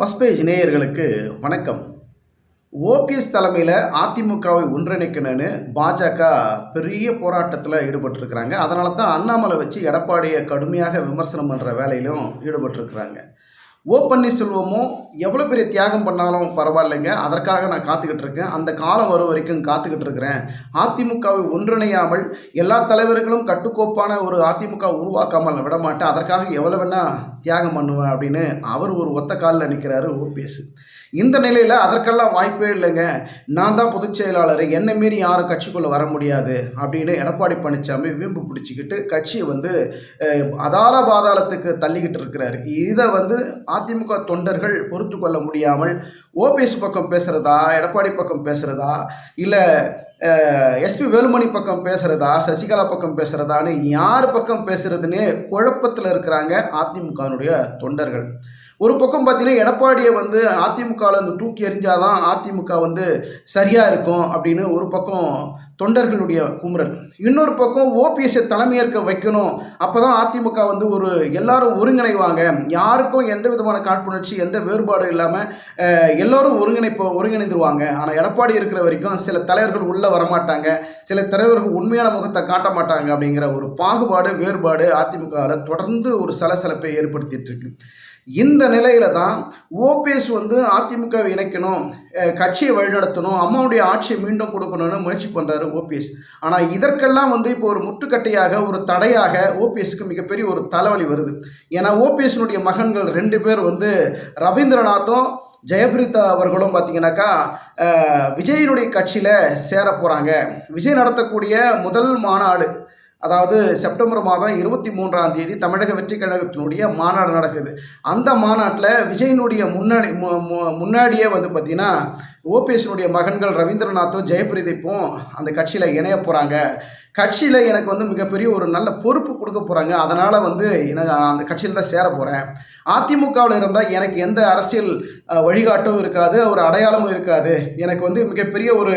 First page நேயர்களுக்கு வணக்கம். OPS தலைமையில் அதிமுகவை ஒன்றிணைக்கணும்னு பாஜக பெரிய போராட்டத்தில் ஈடுபட்டிருக்கிறாங்க. அதனால தான் அண்ணாமலை வச்சு எடப்பாடியை கடுமையாக விமர்சனம் பண்ணுற வேலையிலும் ஈடுபட்டிருக்கிறாங்க. ஓ பன்னீர்செல்வமும் எவ்வளோ பெரிய தியாகம் பண்ணாலும் பரவாயில்லைங்க. அதற்காக நான் காத்துக்கிட்டு இருக்கேன். அந்த காலம் வரும் வரைக்கும் காத்துக்கிட்டு இருக்கிறேன். அதிமுகவை ஒன்றிணையாமல் எல்லா தலைவர்களும் கட்டுக்கோப்பான ஒரு அதிமுக உருவாக்காமல் விட மாட்டேன். அதற்காக எவ்வளோ வேணால் தியாகம் பண்ணுவேன் அப்படின்னு அவர் ஒரு ஒத்த காலில் நிற்கிறாரு ஓபிஎஸ். இந்த நிலையில் அதற்கெல்லாம் வாய்ப்பே இல்லைங்க. நான் தான் பொதுச் செயலாளர் என்னை மீறி யாரும் கட்சிக்குள்ளே வர முடியாது அப்படின்னு எடப்பாடி பழனிசாமி வீம்பு பிடிச்சிக்கிட்டு கட்சியை வந்து அதால பாதாளத்துக்கு தள்ளிக்கிட்டு இருக்கிறாரு. இதை வந்து அதிமுக தொண்டர்கள் பொறுத்து கொள்ள முடியாமல் ஓபிஎஸ் பக்கம் பேசுகிறதா எடப்பாடி பக்கம் பேசுகிறதா இல்லை எஸ்பி வேலுமணி பக்கம் பேசுகிறதா சசிகலா பக்கம் பேசுகிறதான்னு யார் பக்கம் பேசுகிறதுனே குழப்பத்தில் இருக்கிறாங்க அதிமுகனுடைய தொண்டர்கள். ஒரு பக்கம் பார்த்தீங்கன்னா எடப்பாடியை வந்து அதிமுகவில் வந்து தூக்கி எறிஞ்சாதான் அதிமுக வந்து சரியாக இருக்கும் அப்படின்னு ஒரு பக்கம் தொண்டர்களுடைய குமுறல். இன்னொரு பக்கம் ஓபிஎஸ்ஸை தலைமையேற்க வைக்கணும். அப்போ தான் அதிமுக வந்து ஒரு எல்லாரும் ஒருங்கிணைவாங்க. யாருக்கும் எந்த விதமான காழ்ப்புணர்ச்சி எந்த வேறுபாடும் இல்லாமல் எல்லோரும் ஒருங்கிணைப்பு ஒருங்கிணைந்துருவாங்க. ஆனால் எடப்பாடி இருக்கிற வரைக்கும் சில தலைவர்கள் உள்ளே வரமாட்டாங்க. சில தலைவர்கள் உண்மையான முகத்தை காட்ட மாட்டாங்க அப்படிங்கிற ஒரு பாகுபாடு வேறுபாடு அதிமுகவில் தொடர்ந்து ஒரு சலசலப்பை ஏற்படுத்திட்டு இருக்கு. இந்த நிலையில தான் ஓபிஎஸ் வந்து அதிமுகவை இணைக்கணும் கட்சியை வழிநடத்தணும் அம்மாவுடைய ஆட்சியை மீண்டும் கொடுக்கணும்னு முயற்சி பண்ணுறாரு ஓபிஎஸ். ஆனால் இதற்கெல்லாம் வந்து இப்போ ஒரு முட்டுக்கட்டையாக ஒரு தடையாக ஓபிஎஸ்க்கு மிகப்பெரிய ஒரு தலைவலி வருது. ஏன்னா ஓபிஎஸ்னுடைய மகன்கள் ரெண்டு பேர் வந்து ரவீந்திரநாத்தும் ஜெயபிரிதா அவர்களும் பார்த்தீங்கன்னாக்கா விஜயனுடைய கட்சியில் சேர போகிறாங்க விஜய் நடத்தக்கூடிய முதல் மாநாடு அதாவது செப்டம்பர் மாதம் இருபத்தி மூன்றாம் தேதி தமிழக வெற்றி கழகத்தினுடைய மாநாடு நடக்குது. அந்த மாநாட்டில் விஜயனுடைய முன்னாடி மு- மு- முன்னாடியே வந்து பார்த்திங்கன்னா ஓபிஎஸ்னுடைய மகன்கள் ரவீந்திரநாத்தும் ஜெயபிரதீப்பும் அந்த கட்சியில் இணைய போகிறாங்க கட்சியில் எனக்கு வந்து மிகப்பெரிய ஒரு நல்ல பொறுப்பு கொடுக்க போகிறாங்க அதனால் வந்து எனக்கு அந்த கட்சியில் தான் சேர போகிறேன் அதிமுகவில் இருந்தால் எனக்கு எந்த அரசியல் வழிகாட்டும் இருக்காது ஒரு அடையாளமும் இருக்காது. எனக்கு வந்து மிகப்பெரிய ஒரு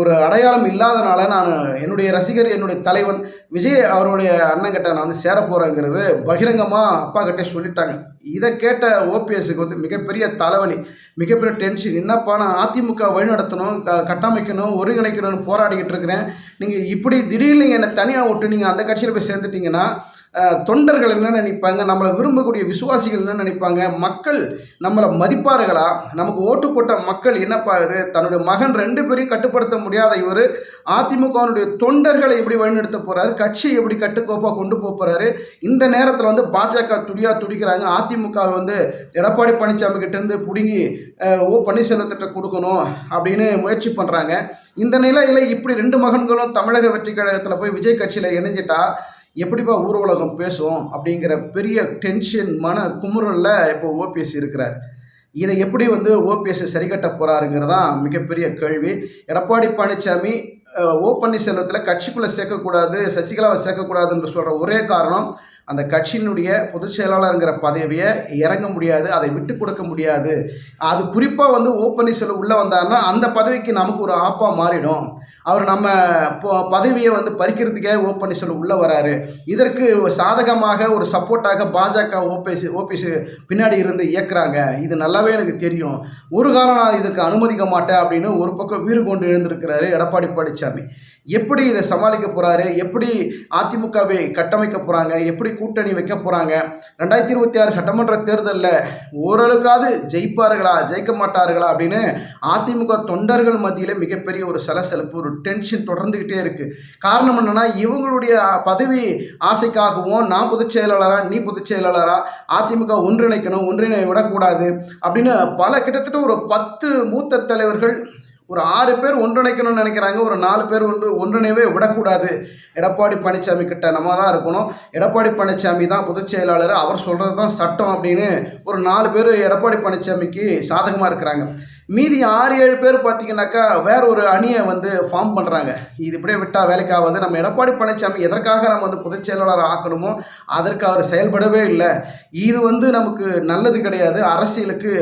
ஒரு அடையாளம் இல்லாதனால நான் என்னுடைய ரசிகர் என்னுடைய தலைவன் விஜய் அவருடைய அண்ணன் கிட்ட நான் வந்து சேர போகிறேங்கிறது பகிரங்கமாக அப்பா கிட்டே சொல்லிட்டாங்க. இதை கேட்ட ஓபிஎஸ்க்கு வந்து மிகப்பெரிய தலைவலி மிகப்பெரிய டென்ஷன் என்னப்பா நான் அதிமுக வழிநடத்தணும் க கட்டமைக்கணும் ஒருங்கிணைக்கணும்னு போராடிக்கிட்டு இருக்கிறேன். நீங்கள் இப்படி திடீர்னு என்னை தனியாக விட்டு நீங்கள் அந்த கட்சியில் போய் சேர்ந்துட்டிங்கன்னா தொண்டர்கள் என்ன நினைப்பாங்க? நம்மளை விரும்பக்கூடிய விசுவாசிகள் என்ன நினைப்பாங்க? மக்கள் நம்மளை மதிப்பார்களா? நமக்கு ஓட்டு போட்ட மக்கள் என்னப்பா இது? தன்னுடைய மகன் ரெண்டு பேரையும் கட்டுப்படுத்த முடியாத இவர் அதிமுகவினுடைய தொண்டர்களை எப்படி வழிநடத்த போகிறாரு கட்சியை எப்படி கட்டுக்கோப்பாக கொண்டு போகிறாரு இந்த நேரத்தில் வந்து பாஜக துடியா துடிக்கிறாங்க. அதிமுக வந்து எடப்பாடி பழனிசாமி கிட்டேருந்து பிடுங்கி அஹ், ஓ பன்னீர்செல்வத்திட்ட கொடுக்கணும் அப்படின்னு முயற்சி பண்ணுறாங்க இந்த நிலையில் இப்படி ரெண்டு மகன்களும் தமிழக வெற்றி கழகத்தில் போய் விஜய் கட்சியில் இணைஞ்சிட்டா எப்படிப்பா ஊர் உலகம் பேசும் அப்படிங்கிற பெரிய டென்ஷன் மன குமுறலில் இப்போ ஓபிஎஸ் இருக்கிறார். இதை எப்படி வந்து ஓபிஎஸ் சரி கட்ட போகிறாருங்கிறதான் மிகப்பெரிய கேள்வி. எடப்பாடி பழனிசாமி ஓ பன்னீர்செல்வத்தில் கட்சிக்குள்ளே சேர்க்கக்கூடாது சசிகலாவை சேர்க்கக்கூடாதுன்னு சொல்கிற ஒரே காரணம் அந்த கட்சியினுடைய பொதுச் செயலாளருங்கிற பதவியை இறங்க முடியாது அதை விட்டு கொடுக்க முடியாது. அது குறிப்பாக வந்து ஓ பன்னீர்செல்வம் உள்ளே வந்தாருன்னா அந்த பதவிக்கு நமக்கு ஒரு ஆப்பாக மாறிடும். அவர் நம்ம பதவியை வந்து பறிக்கிறதுக்கே ஓ பன்னீர்செல்வம் உள்ளே வராரு. இதற்கு சாதகமாக ஒரு சப்போர்ட்டாக பாஜக ஓபிஎஸ் ஓபிஎஸ் பின்னாடி இருந்து இயக்குறாங்க. இது நல்லாவே எனக்கு தெரியும். ஒரு காலம் நான் இதற்கு அனுமதிக்க மாட்டேன் அப்படின்னு ஒரு பக்கம் வீறு கொண்டு எழுந்திருக்கிறாரு எடப்பாடி பழனிசாமி. எப்படி இதை சமாளிக்க போகிறாரு எப்படி அதிமுகவை கட்டமைக்க போகிறாங்க எப்படி கூட்டணி வைக்க போகிறாங்க ரெண்டாயிரத்தி இருபத்தி ஆறு சட்டமன்ற தேர்தலில் ஓரளவுக்காவது ஜெயிப்பார்களா? ஜெயிக்க மாட்டார்களா? அப்படின்னு அதிமுக தொண்டர்கள் மத்தியில் மிகப்பெரிய ஒரு சலசலப்பு ஒரு டென்ஷன் தொடர்ந்துக்கிட்டே இருக்குது காரணம் என்னென்னா இவங்களுடைய பதவி ஆசைக்காகவும் நான் பொதுச் செயலாளராக நீ பொதுச் செயலாளராக அதிமுக ஒன்றிணைக்கணும் ஒன்றிணை விடக்கூடாது அப்படின்னு பல கிட்டத்தட்ட ஒரு பத்து மூத்த தலைவர்கள் ஒரு ஆறு பேர் ஒன்றிணைக்கணும்னு நினைக்கிறாங்க. ஒரு நாலு பேர் வந்து ஒன்றிணைவே விடக்கூடாது. எடப்பாடி பழனிசாமி கிட்ட நம்ம தான் இருக்கணும். எடப்பாடி பழனிசாமி தான் பொதுச் செயலாளர். அவர் சொல்கிறது தான் சட்டம் அப்படின்னு ஒரு நாலு பேர் எடப்பாடி பழனிசாமிக்கு சாதகமாக இருக்கிறாங்க. மீதி ஆறு ஏழு பேர் பார்த்தீங்கன்னாக்கா வேற ஒரு அணியை வந்து ஃபார்ம் பண்ணுறாங்க இது இப்படியே விட்டால் வேலைக்காவது நம்ம எடப்பாடி பழனிசாமி எதற்காக நம்ம வந்து பொதுச் செயலாளர் ஆக்கணுமோ அதற்கு அவர் செயல்படவே இல்லை. இது வந்து நமக்கு நல்லது கிடையாது. அரசியலுக்கு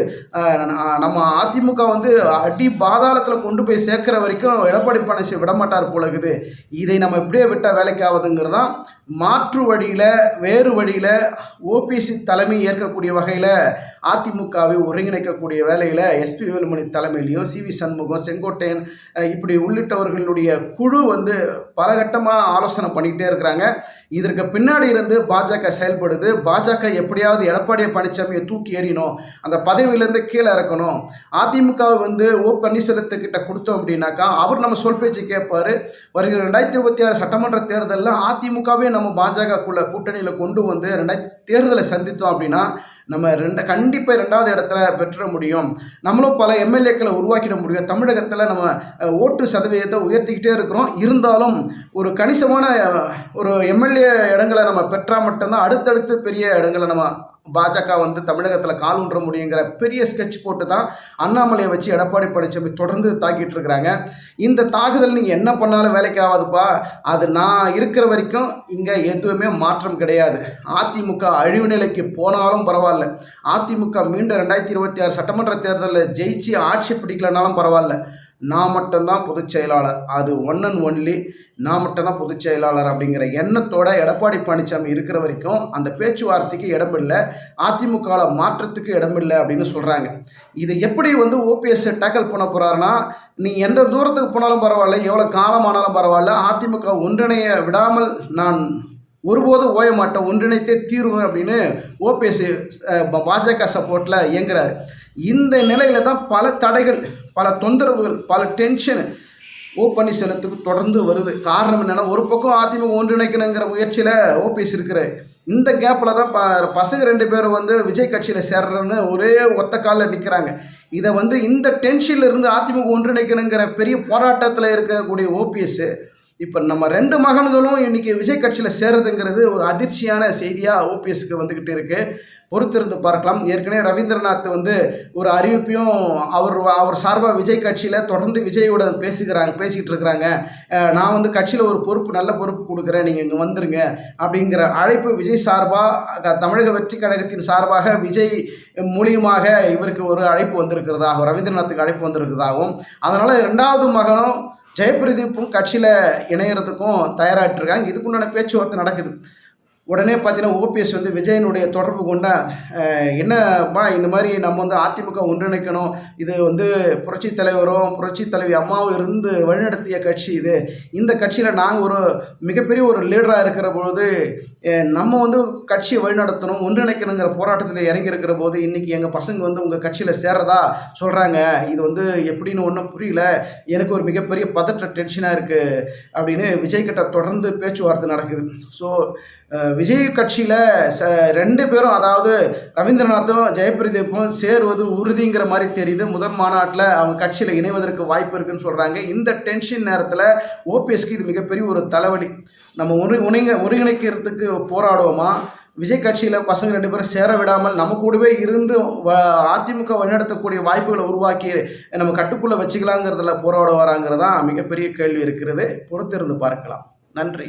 நம்ம அதிமுக வந்து அடி பாதாளத்தில் கொண்டு போய் சேர்க்குற வரைக்கும் எடப்பாடி பழனிசாமி விடமாட்டார் போல இருக்குது இதை நம்ம இப்படியே விட்டால் வேலைக்காவதுங்கிறது தான் மாற்று வழியில் வேறு வழியில் ஓபிசி தலைமை ஏற்கக்கூடிய வகையில் அதிமுகவை ஒருங்கிணைக்கக்கூடிய வேலையில் எஸ்பி வேலுமணி தலைமையிலையும் சி வி சண்முகம் செங்கோட்டையன் இப்படி உள்ளிட்டவர்களுடைய குழு வந்து பலகட்டமாக ஆலோசனை பண்ணிக்கிட்டே இருக்கிறாங்க. இதற்கு பின்னாடி இருந்து பாஜக செயல்படுது. பாஜக எப்படியாவது எடப்பாடி பழனிசாமியை தூக்கி எறியணும். அந்த பதவியிலேருந்து கீழே இறக்கணும். அதிமுகவை வந்து ஓ பன்னீர்செல்வத்துக்கிட்ட கொடுத்தோம் அப்படின்னாக்கா அவர் நம்ம சொல் பேச்சு கேட்பார். வருகிற ரெண்டாயிரத்தி இருபத்தி ஆறு சட்டமன்ற தேர்தலில் அதிமுகவே நம்ம பாஜகக்குள்ள கூட்டணியில் கொண்டு வந்து ரெண்டாயிரத்தி தேர்தலை சந்தித்தோம் அப்படின்னா நம்ம ரெண்டு கண்டிப்பாக ரெண்டாவது இடத்துல பெற்ற முடியும். நம்மளும் பல எம்எல்ஏக்களை உருவாக்கிட முடியும். தமிழகத்தில் நம்ம ஓட்டு சதவீதத்தை உயர்த்திக்கிட்டே இருக்கிறோம். இருந்தாலும் ஒரு கணிசமான ஒரு எம்எல்ஏ இடங்களை நம்ம பெற்றால் மட்டும்தான் அடுத்தடுத்து பெரிய இடங்களை நம்ம பாஜக வந்து தமிழகத்தில் கால் ஊன்ற முடியுங்கிற பெரிய ஸ்கெட்ச் போட்டு தான் அண்ணாமலையை வச்சு எடப்பாடி பழனிசாமி தொடர்ந்து தாக்கிட்டு இருக்கிறாங்க இந்த தாக்குதல் நீங்கள் என்ன பண்ணாலும் வேலைக்கு ஆகாதுப்பா. அது நான் இருக்கிற வரைக்கும் இங்கே எதுவுமே மாற்றம் கிடையாது. அதிமுக அழிவு நிலைக்கு போனாலும் பரவாயில்ல. அதிமுக மீண்டும் ரெண்டாயிரத்தி இருபத்தி ஆறு சட்டமன்ற தேர்தலில் ஜெயிச்சு ஆட்சி பிடிக்கலனாலும் பரவாயில்ல. நான் மட்டும்தான் பொதுச் செயலாளர். அது ஒன் அண்ட் ஒன்லி நான் மட்டும்தான் பொதுச் செயலாளர் அப்படிங்கிற எண்ணத்தோட எடப்பாடி பழனிசாமி இருக்கிற வரைக்கும் அந்த பேச்சுவார்த்தைக்கு இடமில்லை அதிமுகவில் மாற்றத்துக்கு இடமில்லை அப்படின்னு சொல்கிறாங்க இதை எப்படி வந்து ஓபிஎஸ் டேக்கல் பண்ண போகிறாருன்னா நீ எந்த தூரத்துக்கு போனாலும் பரவாயில்ல எவ்வளோ காலமானாலும் பரவாயில்ல அதிமுக ஒன்றிணைய விடாமல் நான் ஒருபோதும் ஓய மாட்டேன் ஒன்றிணைத்தே தீருவேன் அப்படின்னு ஓபிஎஸ் பாஜக சப்போர்ட்டில் இயங்குறாரு. இந்த நிலையில தான் பல தடைகள் பல தொந்தரவுகள் பல டென்ஷன் ஓ பன்னீர்செல்வத்துக்கு தொடர்ந்து வருது. காரணம் என்னென்னா ஒரு பக்கம் அதிமுக ஒன்றிணைக்கணுங்கிற முயற்சியில் ஓபிஎஸ் இருக்கிற இந்த கேப்பில் தான் ப பசங்க ரெண்டு பேரும் வந்து விஜய் கட்சியில் சேர்றன்னு ஒரே ஒத்த காலில் நிற்கிறாங்க இதை வந்து இந்த டென்ஷனில் இருந்து அதிமுக ஒன்றிணைக்கணுங்கிற பெரிய போராட்டத்தில் இருக்கக்கூடிய ஓபிஎஸ்ஸு இப்போ நம்ம ரெண்டு மகன்களும் இன்னைக்கு விஜய் கட்சியில் சேருதுங்கிறது ஒரு அதிர்ச்சியான செய்தியாக ஓபிஎஸ்க்கு வந்துக்கிட்டு இருக்குது பொறுத்திருந்து பார்க்கலாம். ஏற்கனவே ரவீந்திரநாத் வந்து ஒரு அறிவிப்பையும் அவர் அவர் சார்பாக விஜய் கட்சியில் தொடர்ந்து விஜயோட பேசுகிறாங்க பேசிக்கிட்டு இருக்கிறாங்க. நான் வந்து கட்சியில் ஒரு பொறுப்பு நல்ல பொறுப்பு கொடுக்குறேன். நீங்கள் இங்கே வந்துருங்க அப்படிங்கிற அழைப்பு விஜய் சார்பாக தமிழக வெற்றி கழகத்தின் சார்பாக விஜய் மூலியமாக இவருக்கு ஒரு அழைப்பு வந்திருக்கிறதாகவும் ரவீந்திரநாத்துக்கு அழைப்பு வந்திருக்கிறதாகவும். அதனால் ரெண்டாவது மகனும் ஜெயபிரதீப்பும் கட்சியில் இணையறதுக்கும் தயாராகிட்டு இருக்காங்க இதுக்குண்டான பேச்சுவார்த்தை நடக்குது. உடனே பார்த்தீங்கன்னா ஓபிஎஸ் வந்து விஜயனுடைய தொடர்பு கொண்ட என்னம்மா இந்த மாதிரி நம்ம வந்து அதிமுக ஒன்றிணைக்கணும். இது வந்து புரட்சி தலைவரும் புரட்சி தலைவி அம்மாவும் இருந்து வழிநடத்திய கட்சி இது. இந்த கட்சியில் நாங்கள் ஒரு மிகப்பெரிய ஒரு லீடராக இருக்கிற பொழுது நம்ம வந்து கட்சியை வழிநடத்தணும் ஒன்றிணைக்கணுங்கிற போராட்டத்தில் இறங்கி இருக்கிற போது இன்றைக்கி எங்கள் பசங்க வந்து உங்கள் கட்சியில் சேர்றதா சொல்கிறாங்க இது வந்து எப்படின்னு ஒன்றும் புரியல. எனக்கு ஒரு மிகப்பெரிய பதற்ற டென்ஷனாக இருக்குது அப்படின்னு விஜய் கிட்ட தொடர்ந்து பேச்சுவார்த்தை நடக்குது. ஸோ விஜய் கட்சியில் ச ரெண்டு பேரும் அதாவது ரவீந்திரநாத்தும் ஜெயபிரதீப்பும் சேருவது உறுதிங்கிற மாதிரி தெரியுது. முதல் மாநாட்டில் அவங்க கட்சியில் இணைவதற்கு வாய்ப்பு இருக்குன்னு சொல்கிறாங்க இந்த டென்ஷன் நேரத்தில் ஓபிஎஸ்க்கு இது மிகப்பெரிய ஒரு தலைவலி. நம்ம ஒரு ஒருங்க ஒருங்கிணைக்கிறதுக்கு போராடுவோமா? விஜய் கட்சியில் பசங்க ரெண்டு பேரும் சேர விடாமல் நம்ம கூடவே இருந்து அதிமுக வழிநடத்தக்கூடிய வாய்ப்புகளை உருவாக்கி நம்ம கட்டுக்குள்ளே வச்சுக்கலாங்கிறதுல போராட வராங்கிறதான் மிகப்பெரிய கேள்வி இருக்கிறது. பொறுத்திருந்து பார்க்கலாம். நன்றி.